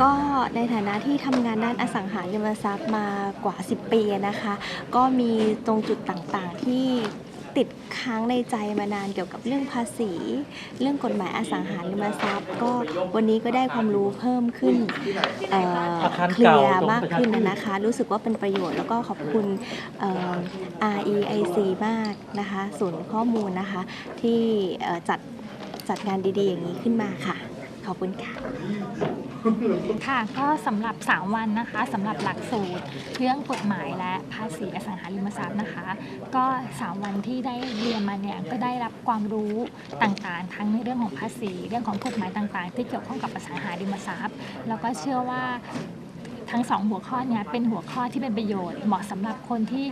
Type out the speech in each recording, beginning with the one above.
ก็ในฐานะที่ทำงานด้านอสังหาริมทรัพย์มากว่า 10 ปีนะคะ ก็มีตรงจุดต่างๆที่ติดค้างในใจมานานเกี่ยวกับเรื่องภาษี เรื่องกฎหมายอสังหาริมทรัพย์ ก็วันนี้ก็ได้ความรู้เพิ่มขึ้นเอ่ออาคารเคลีเก่ายร์ตรงมากประชาขึ้นชื่นนะคะ รู้สึกว่าเป็นประโยชน์แล้วก็ขอบคุณเอ่อ REIC มากนะคะ ศูนย์ข้อมูลนะคะ ที่เอ่อจัดจัดงานดีๆอย่างนี้ขึ้นมาค่ะ ขอบคุณค่ะ ค่ะก็สำหรับ 3 วันนะคะสำหรับหลักสูตรเรื่องกฎหมายและภาษีอสังหาริมทรัพย์นะคะ ก็ 3 วันที่ได้เรียนมาเนี่ยก็ได้รับความรู้ต่างๆ ทั้งในเรื่องของภาษี เรื่องของกฎหมายต่างๆ ที่เกี่ยวข้องกับอสังหาริมทรัพย์ แล้วก็เชื่อว่า ทั้งสองหัวข้อเนี้เป็นหัวข้อที่เป็นประโยชน์เหมาะสำหรับคนที่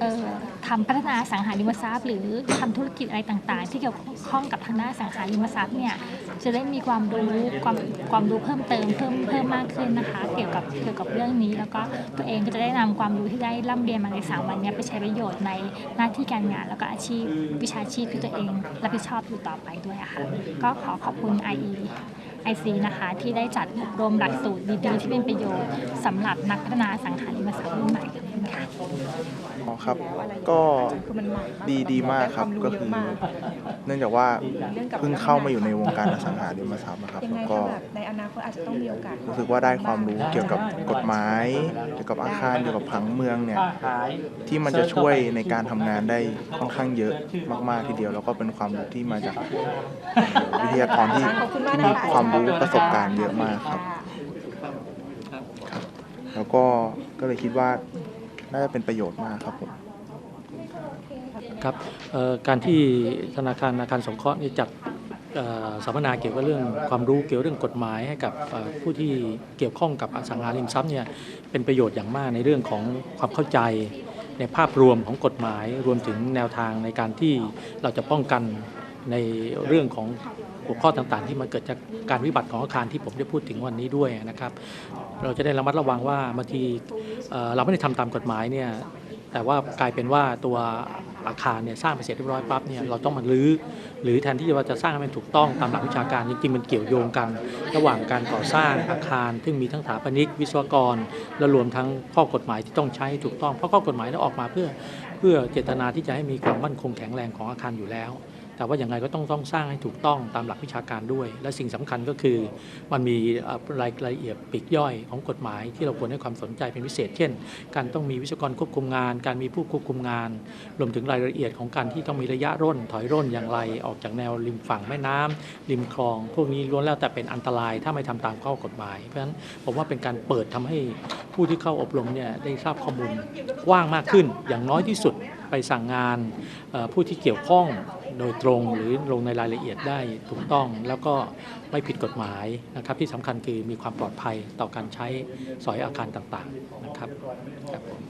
เอ่อทำพัฒนาสังหาริมทรัพย์ หรือทำธุรกิจอะไรต่างๆ ที่เกี่ยวข้องกับทางด้านสังหาริมทรัพย์เนี่ยจะได้มีความรู้ความความรู้เพิ่มเติมเพิ่มเพิ่มมากขึ้นนะคะ เกี่ยวกับเกี่ยวกับเรื่องนี้ แล้วก็ตัวเองก็จะได้นำความรู้ที่ได้ร่ำเรียนมาในสามวันเนี้ไปใช้ประโยชน์ในหน้าที่การงาน แล้วก็อาชีพวิชาชีพที่ตัวเองรับผิดชอบอยู่ต่อไปด้วยอะค่ะก็ขอขอบคุณ IE IC นะคะที่ได้จัดอบรมหลักสูตรดีๆ ที่เป็นประโยชน์สำหรับนักพัฒนาสังหาริมทรัพย์รุ่นใหม่ขอบคุณค่ะ อ๋อ ครับ ก็ดีดีมากครับก็คือ เนื่องจากว่าเพิ่งเข้ามาอยู่ในวงการอสังหาริมทรัพย์นะครับยังไงแล้วก็ถ้าแบบในอนาคตอาจจะต้องมีโอกาสรู้สึกว่าได้ความรู้เกี่ยวกับกฎหมาย เกี่ยวกับอาคารเกี่ยวกับผังเมืองเนี่ยที่มันจะช่วยในการทำงานได้ค่อนข้างเยอะมาก ๆทีเดียว แล้วก็เป็นความรู้ที่มาจากวิทยากรที่ขอบคุณมากที่มีนะคะความรู้ประสบการณ์เยอะมากครับ แล้วก็ก็เลยคิดว่า น่าจะเป็นประโยชน์มากครับผม ครับการที่ธนาคารอาคารสงเคราะห์นี่จัดสัมมนาเกี่ยวกับเรื่องความรู้เกี่ยวกับเรื่องกฎหมายให้กับผู้ที่เกี่ยวข้องกับอสังหาริมทรัพย์เนี่ยเป็นประโยชน์อย่างมากในเรื่องของความเข้าใจในภาพรวมของกฎหมายรวมถึงแนวทางในการที่เราจะป้องกัน ในเรื่องของหัวข้อต่างๆ ที่มันเกิดจากการวิบัติของอาคารที่ผมได้พูดถึงวันนี้ด้วยนะครับ เราจะได้ระมัดระวังว่าบางทีเราไม่ได้ทำตามกฎหมายเนี่ยแต่ว่ากลายเป็นว่าตัวอาคารเนี่ยสร้างไปเสร็จเรียบร้อยปั๊บเนี่ยเราต้องมารื้อหรือแทนที่ว่าจะสร้างให้มันถูกต้องตามหลักวิชาการจริงๆมันเกี่ยวโยงกัน ระหว่างการก่อสร้างอาคาร ซึ่งมีทั้งสถาปนิกวิศวกร และรวมทั้งข้อกฎหมายที่ต้องใช้ให้ถูกต้องเพราะข้อกฎหมายนั้นออกมาเพื่อเพื่อเจตนาที่จะให้มีความมั่นคงแข็งแรงของอาคารอยู่แล้ว แต่ว่าอย่างไรก็ต้องต้องสร้างให้ถูกต้องตามหลักวิชาการด้วย และสิ่งสำคัญก็คือ มันมีรายละเอียดปีกย่อยของกฎหมายที่เราควรให้ความสนใจเป็นพิเศษ เช่น การต้องมีวิศวกรควบคุมงาน การมีผู้ควบคุมงาน รวมถึงรายละเอียดของการที่ต้องมีระยะร่น ถอยร่นอย่างไร ออกจากแนวริมฝั่งแม่น้ำริมคลอง พวกนี้ล้วนแล้วแต่เป็นอันตรายถ้าไม่ทำตามข้อกฎหมาย เพราะฉะนั้นผมว่าเป็นการเปิดทำให้ผู้ที่เข้าอบรมเนี่ยได้ทราบข้อมูลกว้างมากขึ้นอย่างน้อยที่สุด ไปสั่งงานผู้ที่เกี่ยวข้องโดยตรงหรือลงในรายละเอียดได้ถูกต้อง แล้วก็ไม่ผิดกฎหมายนะครับ ที่สำคัญคือมีความปลอดภัยต่อการใช้สอยอาคารต่างๆนะครับครับผม